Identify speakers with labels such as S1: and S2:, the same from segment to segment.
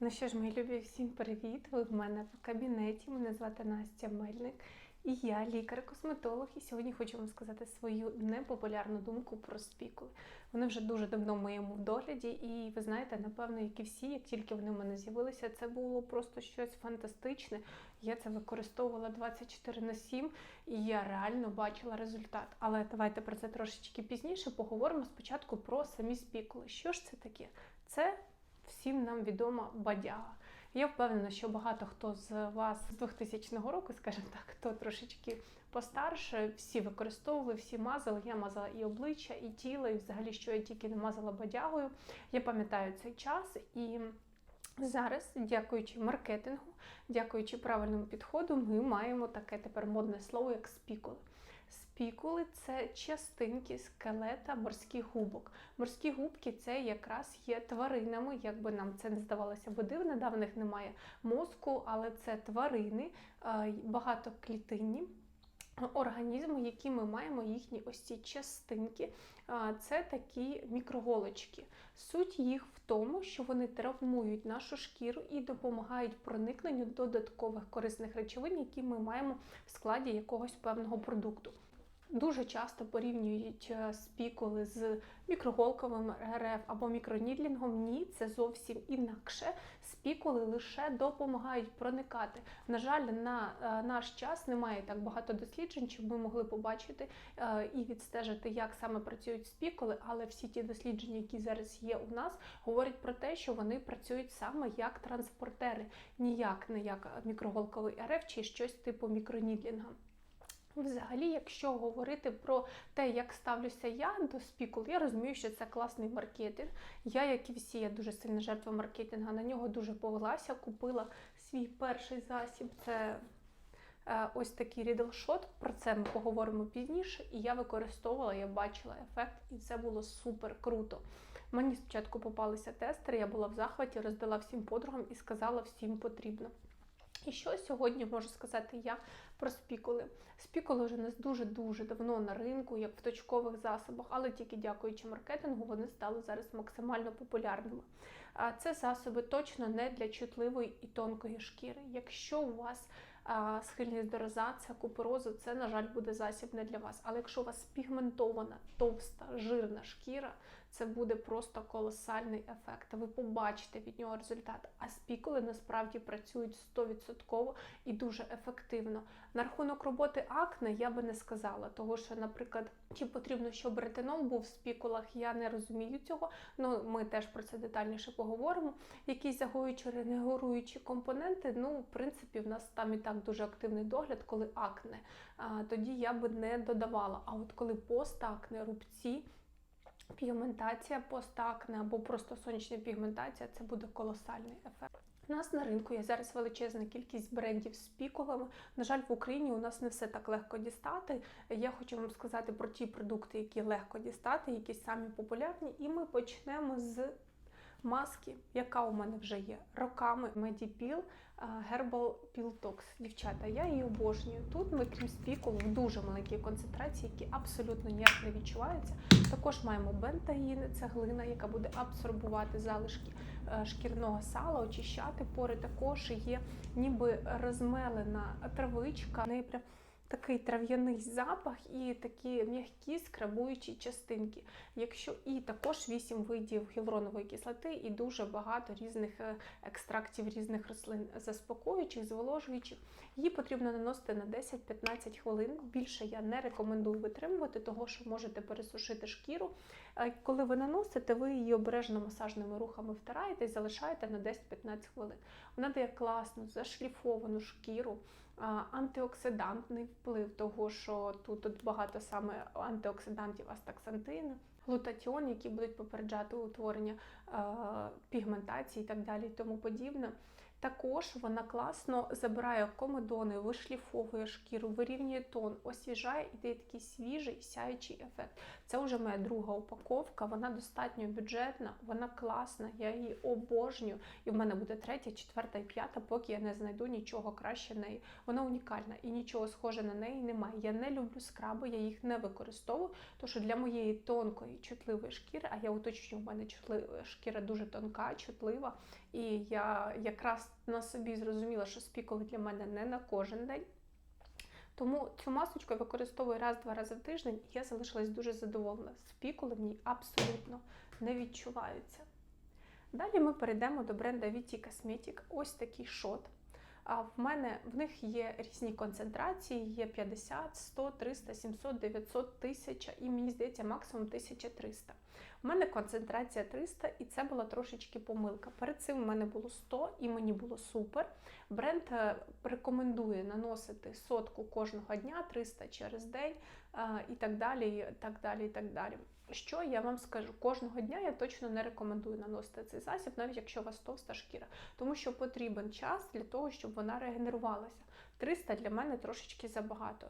S1: Ну що ж, мої любі, всім привіт! Ви в мене в кабінеті. Мене звати Настя Мельник, і я лікар-косметолог. І сьогодні хочу вам сказати свою непопулярну думку про спікули. Вони вже дуже давно в моєму догляді, і ви знаєте, напевно, як і всі, як тільки вони в мене з'явилися, це було просто щось фантастичне. Я це використовувала 24 на 7, і я реально бачила результат. Але давайте про це трошечки пізніше поговоримо спочатку про самі спікули. Що ж це таке? Це всім нам відома бадяга. Я впевнена, що багато хто з вас з 2000 року, скажімо так, хто трошечки постарше, всі використовували, всі мазали. Я мазала і обличчя, і тіло, і взагалі, що я тільки не мазала бадягою. Я пам'ятаю цей час і. Зараз, дякуючи маркетингу, дякуючи правильному підходу, ми маємо таке тепер модне слово, як спікули. Спікули це частинки скелета морських губок. Морські губки це якраз є тваринами, як би нам це не здавалося би дивно, да, в них немає мозку, але це тварини е, багатоклітинні. Організми, які ми маємо, їхні ось ці частинки, це такі мікроголочки. Суть їх в тому, що вони травмують нашу шкіру і допомагають проникненню додаткових корисних речовин, які ми маємо в складі якогось певного продукту. Дуже часто порівнюють е, спікули з мікроголковим РФ або мікронідлінгом. Ні, це зовсім інакше. Спікули лише допомагають проникати. На жаль, на е, наш час немає так багато досліджень, щоб ми могли побачити е, і відстежити, як саме працюють спікули, але всі ті дослідження, які зараз є у нас, говорять про те, що вони працюють саме як транспортери, ніяк не як мікроголковий РФ чи щось типу мікронідлінга. Взагалі, якщо говорити про те, як ставлюся я до спікул, я розумію, що це класний маркетинг. Я, як і всі, я дуже сильна жертва маркетингу, на нього дуже повелася, купила свій перший засіб. Це е, ось такий рідлшот. Про це ми поговоримо пізніше. І я використовувала, я бачила ефект, і це було супер круто. Мені спочатку попалися тестери, я була в захваті, роздала всім подругам і сказала всім потрібно. І що сьогодні можу сказати я про спікули? Спікули вже нас дуже-дуже давно на ринку, як в точкових засобах, але тільки дякуючи маркетингу, вони стали зараз максимально популярними. А Це засоби точно не для чутливої і тонкої шкіри. Якщо у вас а, схильність до розація, куперозу, це, на жаль, буде засіб не для вас. Але якщо у вас пігментована, товста, жирна шкіра, це буде просто колосальний ефект. Ви побачите від нього результат. А спікули насправді працюють 100% і дуже ефективно. На рахунок роботи акне я би не сказала, того що, наприклад, чи потрібно, щоб ретинол був в спікулах, я не розумію цього. Ну ми теж про це детальніше поговоримо. Якісь загоюючі регенеруючі компоненти, ну, в принципі, в нас там і так дуже активний догляд, коли акне. А, тоді я би не додавала. А от коли постакне, рубці. Пігментація постакне або просто сонячна пігментація це буде колосальний ефект. У нас на ринку є зараз величезна кількість брендів з піковими. На жаль, в Україні у нас не все так легко дістати. Я хочу вам сказати про ті продукти, які легко дістати, які самі популярні. І ми почнемо з маски, яка у мене вже є роками. Medipil Herbal Peel. Дівчата, я її обожнюю. Тут ми, крім спікул, в дуже маленькій концентрації, які абсолютно ніяк не відчуваються. Також маємо бентаїн, це глина, яка буде абсорбувати залишки е, шкірного сала, очищати пори. Також є ніби розмелена травичка. В неї прям такий трав'яний запах і такі м'які скрабуючі частинки. Якщо і також 8 видів гіалуронової кислоти і дуже багато різних е, екстрактів різних рослин, заспокоюючих, зволожуючих. Її потрібно наносити на 10-15 хвилин. Більше я не рекомендую витримувати, того що можете пересушити шкіру. Е, Коли ви наносите, ви її обережно масажними рухами втираєте і залишаєте на 10-15 хвилин. Вона дає класну зашліфовану шкіру антиоксидантний вплив того, що тут, тут багато саме антиоксидантів, астаксантин, глутатіон, які будуть попереджати утворення пігментації і так далі, і тому подібне. Також вона класно забирає комедони, вишліфовує шкіру, вирівнює тон, освіжає і дає такий свіжий сяючий ефект. Це вже моя друга упаковка. Вона достатньо бюджетна, вона класна, я її обожнюю. І в мене буде третя, четверта і п'ята, поки я не знайду нічого краще неї. Вона унікальна і нічого схоже на неї немає. Я не люблю скраби, я їх не використовую, тому що для моєї тонкої, чутливої шкіри, а я уточнюю, в мене чутлива шкіра дуже тонка, чутлива. І я якраз на собі зрозуміла, що спікули для мене не на кожен день. Тому цю масочку я використовую раз-два рази в тиждень, і я залишилась дуже задоволена. Спікули в ній абсолютно не відчуваються. Далі ми перейдемо до бренда VT Cosmetic. Ось такий шот. А в мене в них є різні концентрації: є 50, 100, 300, 700, 900, 1000 і мені здається, максимум 1300. У мене концентрація 300, і це була трошечки помилка. Перед цим у мене було 100 і мені було супер. Бренд е, рекомендує наносити сотку кожного дня, 300 через день е, і так далі. і так далі, і так далі. Що я вам скажу? Кожного дня я точно не рекомендую наносити цей засіб, навіть якщо у вас товста шкіра, тому що потрібен час для того, щоб вона регенерувалася. 300 для мене трошечки забагато.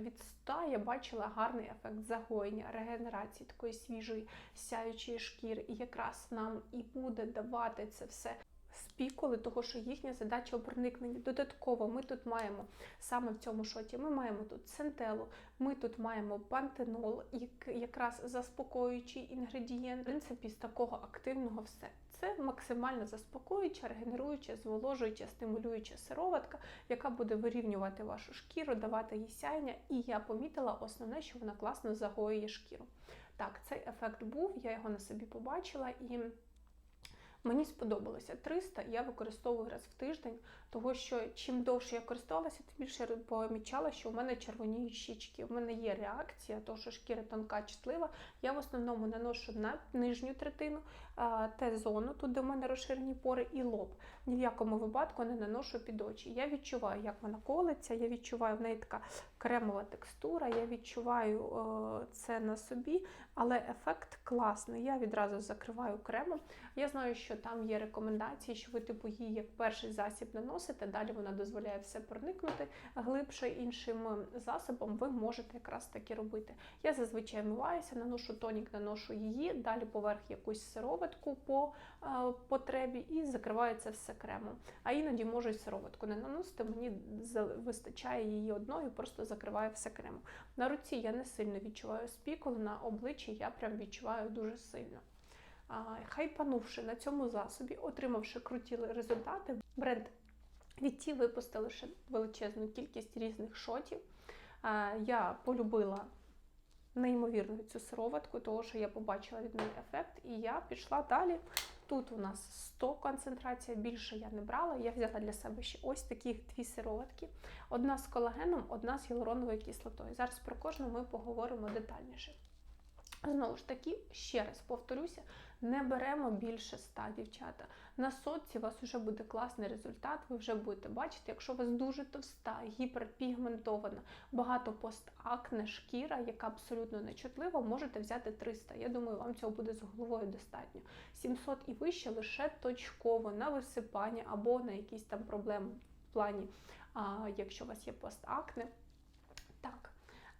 S1: Від 100 я бачила гарний ефект загоєння, регенерації такої свіжої сяючої шкіри. І якраз нам і буде давати це все спікули, того що їхня задача у проникненні. Додатково ми тут маємо саме в цьому шоті. Ми маємо тут центелу, ми тут маємо пантенол, як якраз заспокоюючий інгредієнт. В принципі, з такого активного все. Це максимально заспокоююча, регенеруюча, зволожуюча, стимулююча сироватка, яка буде вирівнювати вашу шкіру, давати їй сяєння. І я помітила основне, що вона класно загоює шкіру. Так, цей ефект був, я його на собі побачила і. Мені сподобалося 300, я використовую раз в тиждень, тому що чим довше я користувалася, тим більше я помічала, що у мене червоніють щічки. У мене є реакція, тому що шкіра тонка, чутлива. Я в основному наношу на нижню третину, Т-зону, тут де в мене розширені пори, і лоб. Ні в якому випадку не наношу під очі. Я відчуваю, як вона колиться, я відчуваю в неї така кремова текстура, я відчуваю це на собі, але ефект класний. Я відразу закриваю кремом. Я знаю, що там є рекомендації, що ви типу її як перший засіб наносите, далі вона дозволяє все проникнути глибше іншим засобом. Ви можете якраз таки робити. Я зазвичай миваюся, наношу тонік, наношу її, далі поверх якусь сироватку по е, потребі і закриваю це все кремом. А іноді можу й сироватку не наносити. Мені вистачає її одною, просто закриваю все кремом. На руці я не сильно відчуваю спікул, на обличчі я прям відчуваю дуже сильно. Хайпанувши на цьому засобі, отримавши круті результати, бренд VT випустили ще величезну кількість різних шотів. Я полюбила неймовірну цю сироватку, тому що я побачила від неї ефект, і я пішла далі. Тут у нас 100 концентрація, більше я не брала. Я взяла для себе ще ось такі дві сироватки: одна з колагеном, одна з гіалуроновою кислотою. Зараз про кожну ми поговоримо детальніше. Знову ж таки, ще раз повторюся, не беремо більше 100, дівчата. На сотці у вас вже буде класний результат, ви вже будете бачити, якщо у вас дуже товста, гіперпігментована, багато постакне шкіра, яка абсолютно нечутлива, можете взяти 300. Я думаю, вам цього буде з головою достатньо. 700 і вище лише точково на висипання або на якісь там проблеми в плані, а, якщо у вас є постакне.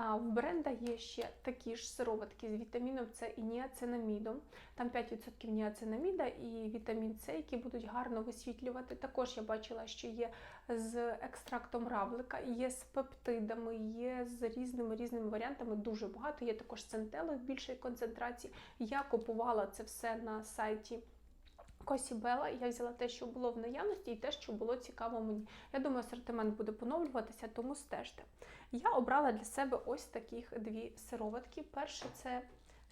S1: А в бренда є ще такі ж сироватки з вітаміном С і ніацинамідом. Там 5% ніацинаміда і вітамін С, які будуть гарно висвітлювати. Також я бачила, що є з екстрактом равлика, є з пептидами, є з різними різними варіантами. Дуже багато. Є також з центелою в більшій концентрації. Я купувала це все на сайті. Косібела, я взяла те, що було в наявності, і те, що було цікаво мені. Я думаю, асортимент буде поновлюватися, тому стежте. Я обрала для себе ось таких дві сироватки. Перше це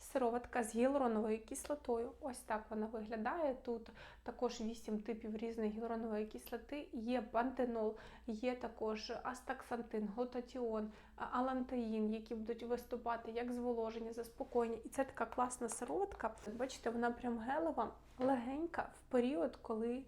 S1: сироватка з гіалуроновою кислотою. Ось так вона виглядає. Тут також 8 типів різної гіалуронової кислоти. Є пантенол, є також астаксантин, глутатіон, алантаїн, які будуть виступати як зволоження, заспокоєння. І це така класна сироватка. Бачите, вона прям гелева, легенька в період, коли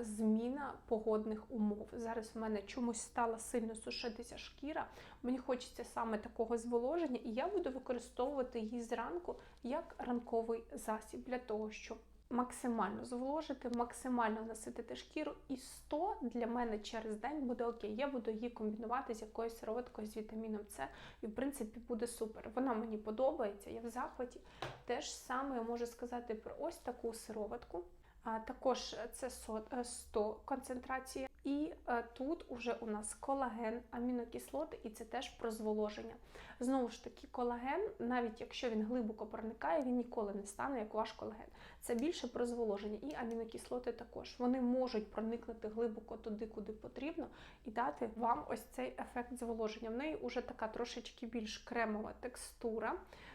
S1: зміна погодних умов. Зараз в мене чомусь стала сильно сушитися шкіра. Мені хочеться саме такого зволоження, і я буду використовувати її зранку як ранковий засіб для того, щоб максимально зволожити, максимально наситити шкіру, і 100 для мене через день буде окей. Я буду її комбінувати з якоюсь сироваткою з вітаміном С, і в принципі буде супер. Вона мені подобається, я в захваті. Те ж саме я можу сказати про ось таку сироватку. Також це сот- е, 100 концентрація. І е, тут уже у нас колаген, амінокислоти, і це теж про зволоження. Знову ж таки, колаген, навіть якщо він глибоко проникає, він ніколи не стане як ваш колаген. Це більше про зволоження, і амінокислоти також. Вони можуть проникнути глибоко туди, куди потрібно, і дати вам ось цей ефект зволоження. В неї вже така трошечки більш кремова текстура.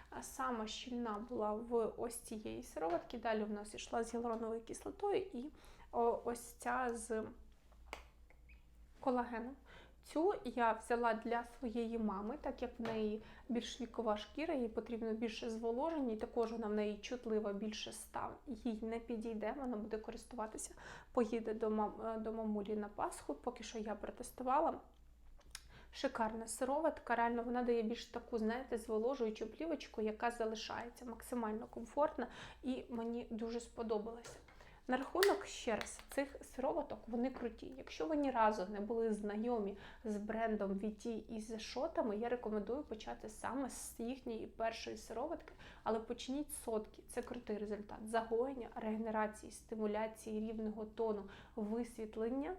S1: А Сама щільна була в ось цієї сироватки. Далі в нас йшла з гіалуроновою кислотою і ось ця з колагеном. Цю я взяла для своєї мами, так як в неї більш вікова шкіра, їй потрібно більше зволоження, і також вона в неї чутлива більше став. Їй не підійде, вона буде користуватися, поїде до, мам, е, до мамулі на Пасху. Поки що я протестувала. Шикарна сироватка, реально вона дає більш таку, знаєте, зволожуючу плівочку, яка залишається максимально комфортна і мені дуже сподобалося. На рахунок ще раз цих сироваток вони круті. Якщо ви ні разу не були знайомі з брендом VT і з шотами, я рекомендую почати саме з їхньої першої сироватки, але почніть сотки. Це крутий результат. Загоєння, регенерації, стимуляції рівного тону, висвітлення.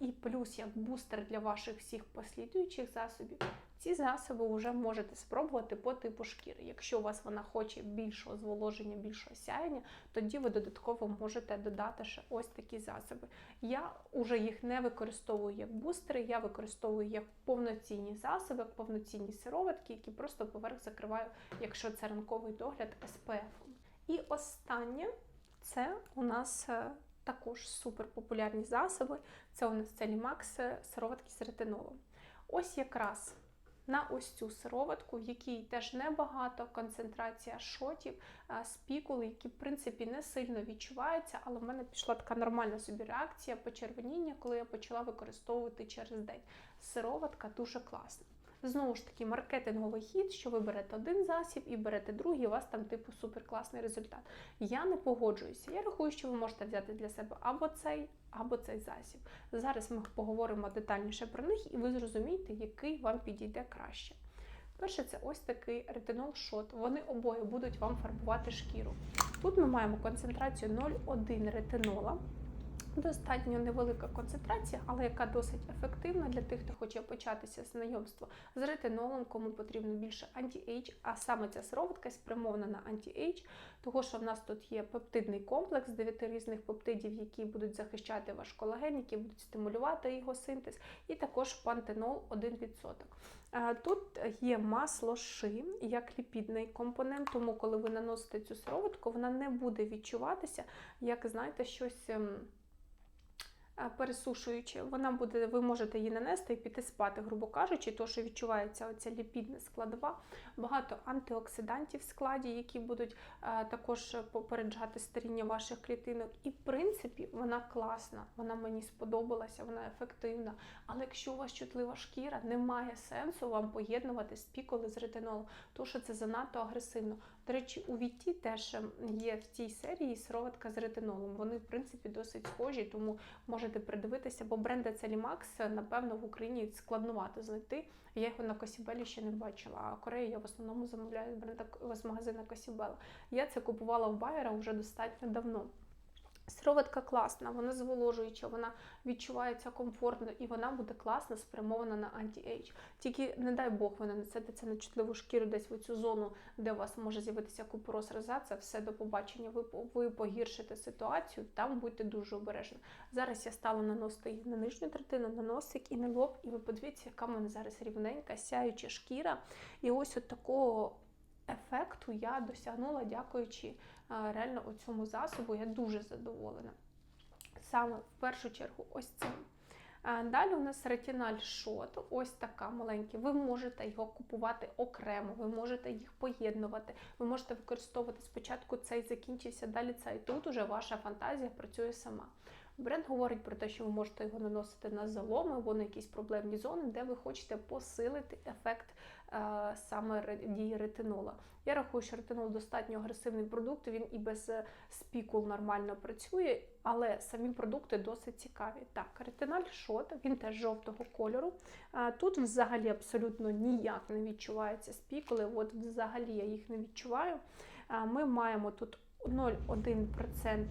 S1: І плюс як бустер для ваших всіх послідуючих засобів. Ці засоби вже можете спробувати по типу шкіри. Якщо у вас вона хоче більшого зволоження, більшого сяєння, тоді ви додатково можете додати ще ось такі засоби. Я вже їх не використовую як бустери, я використовую як повноцінні засоби, як повноцінні сироватки, які просто поверх закриваю, якщо це ранковий догляд SPF. І останнє це у нас. Також супер популярні засоби. Це у нас Целімакс сироватки з ретинолом. Ось якраз на ось цю сироватку, в якій теж небагато концентрація шотів, спікули, які в принципі не сильно відчуваються, але в мене пішла така нормальна собі реакція почервоніння, коли я почала використовувати через день. Сироватка дуже класна. Знову ж таки, маркетинговий хід, що ви берете один засіб і берете другий, у вас там типу суперкласний результат. Я не погоджуюся. Я рахую, що ви можете взяти для себе або цей, або цей засіб. Зараз ми поговоримо детальніше про них, і ви зрозумієте, який вам підійде краще. Перше, це ось такий ретинол шот. Вони обоє будуть вам фарбувати шкіру. Тут ми маємо концентрацію 0,1 ретинола. Достатньо невелика концентрація, але яка досить ефективна для тих, хто хоче початися знайомство з ретинолом, кому потрібно більше анті-ейдж, а саме ця сироватка спрямована на анті-ейдж, того що в нас тут є пептидний комплекс 9 різних пептидів, які будуть захищати ваш колаген, які будуть стимулювати його синтез, і також пантенол 1%. Тут є масло ши як ліпідний компонент, тому коли ви наносите цю сироватку, вона не буде відчуватися, як знаєте, щось. А, пересушуючи, вона буде, ви можете її нанести і піти спати, грубо кажучи, то що відчувається оця ліпідна складова, багато антиоксидантів в складі, які будуть а, також попереджати старіння ваших клітинок. І в принципі вона класна, вона мені сподобалася, вона ефективна. Але якщо у вас чутлива шкіра, немає сенсу вам поєднувати спікули з ретинолом, тому що це занадто агресивно. До речі, у Віті теж є в цій серії сироватка з ретинолом. Вони, в принципі, досить схожі, тому можете придивитися, бо бренда Целімакс, напевно, в Україні складнувато знайти. Я його на Косібелі ще не бачила, а Корею я в основному замовляю з бренда з магазина Косібела. Я це купувала в Байера вже достатньо давно. Сироватка класна, вона зволожуюча, вона відчувається комфортно і вона буде класно спрямована на анті-ейдж. Тільки не дай Бог ви нанесете це на чутливу шкіру десь в цю зону, де у вас може з'явитися купороз розація, все до побачення. Ви, ви погіршите ситуацію, там будьте дуже обережні. Зараз я стала наносити її на нижню третину, на носик і на лоб, і ви подивіться, яка в мене зараз рівненька, сяюча шкіра. І ось от такого ефекту я досягнула, дякуючи реально цьому засобу. Я дуже задоволена. Саме в першу чергу, ось цим. Далі у нас ретиналь шот, ось така маленька. Ви можете його купувати окремо, ви можете їх поєднувати, ви можете використовувати спочатку цей закінчився, далі цей. Тут уже ваша фантазія працює сама. Бренд говорить про те, що ви можете його наносити на заломи або на якісь проблемні зони, де ви хочете посилити ефект саме дії ретинола. Я рахую, що ретинол достатньо агресивний продукт, він і без е, спікул нормально працює, але самі продукти досить цікаві. Так, ретиналь шот, він теж жовтого кольору. Тут взагалі абсолютно ніяк не відчуваються спікули, от взагалі я їх не відчуваю. Ми маємо тут 0,1%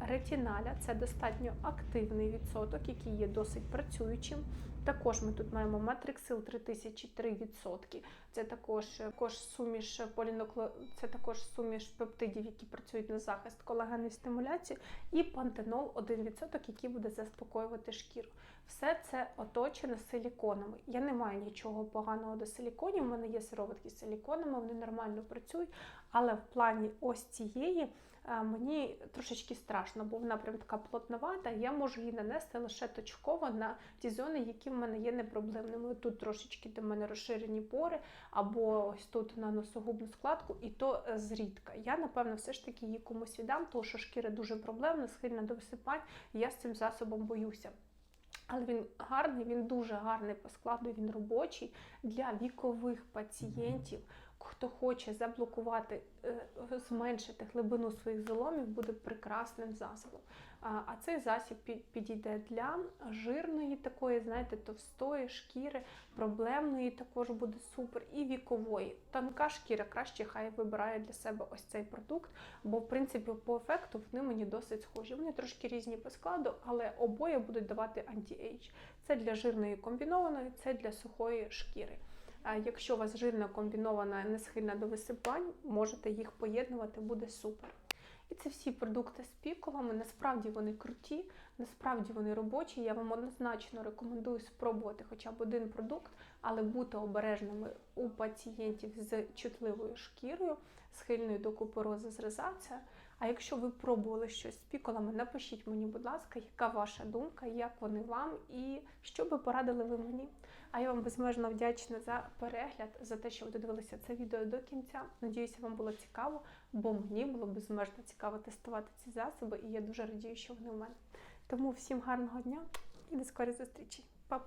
S1: ретіналя. Це достатньо активний відсоток, який є досить працюючим. Також ми тут маємо матриксил 3003%. Це також, також суміш полінокло... це також суміш пептидів, які працюють на захист колагенної стимуляції, і пантенол 1%, який буде заспокоювати шкіру. Все це оточено силіконами. Я не маю нічого поганого до силіконів. У мене є сироватки з силіконами, вони нормально працюють. Але в плані ось цієї е, мені трошечки страшно, бо вона прям така плотновата. Я можу її нанести лише точково на ті зони, які в мене є непроблемними. Тут трошечки до мене розширені пори, або ось тут на носогубну складку, і то е, зрідка. Я напевно все ж таки її комусь віддам, тому що шкіра дуже проблемна, схильна до висипань. і Я з цим засобом боюся. Але він гарний, він дуже гарний по складу, він робочий для вікових пацієнтів. Хто хоче заблокувати, е, зменшити глибину своїх заломів, буде прекрасним засобом. А цей засіб підійде для жирної, такої, знаєте, товстої шкіри, проблемної також буде супер, і вікової. Тонка шкіра краще хай вибирає для себе ось цей продукт, бо в принципі по ефекту вони мені досить схожі. Вони трошки різні по складу, але обоє будуть давати анті-ейдж. Це для жирної комбінованої, це для сухої шкіри. Якщо у вас жирна комбінована, не схильна до висипань, можете їх поєднувати, буде супер. І це всі продукти з піколами. Насправді вони круті, насправді вони робочі. Я вам однозначно рекомендую спробувати хоча б один продукт, але бути обережними у пацієнтів з чутливою шкірою, схильною до куперозу з. А якщо ви пробували щось з піколами, напишіть мені, будь ласка, яка ваша думка, як вони вам і що би порадили ви мені. А я вам безмежно вдячна за перегляд, за те, що ви додивилися це відео до кінця. Надіюся, вам було цікаво, бо мені було безмежно цікаво тестувати ці засоби, і я дуже радію, що вони у мене. Тому всім гарного дня і до скорої зустрічі. Па-па!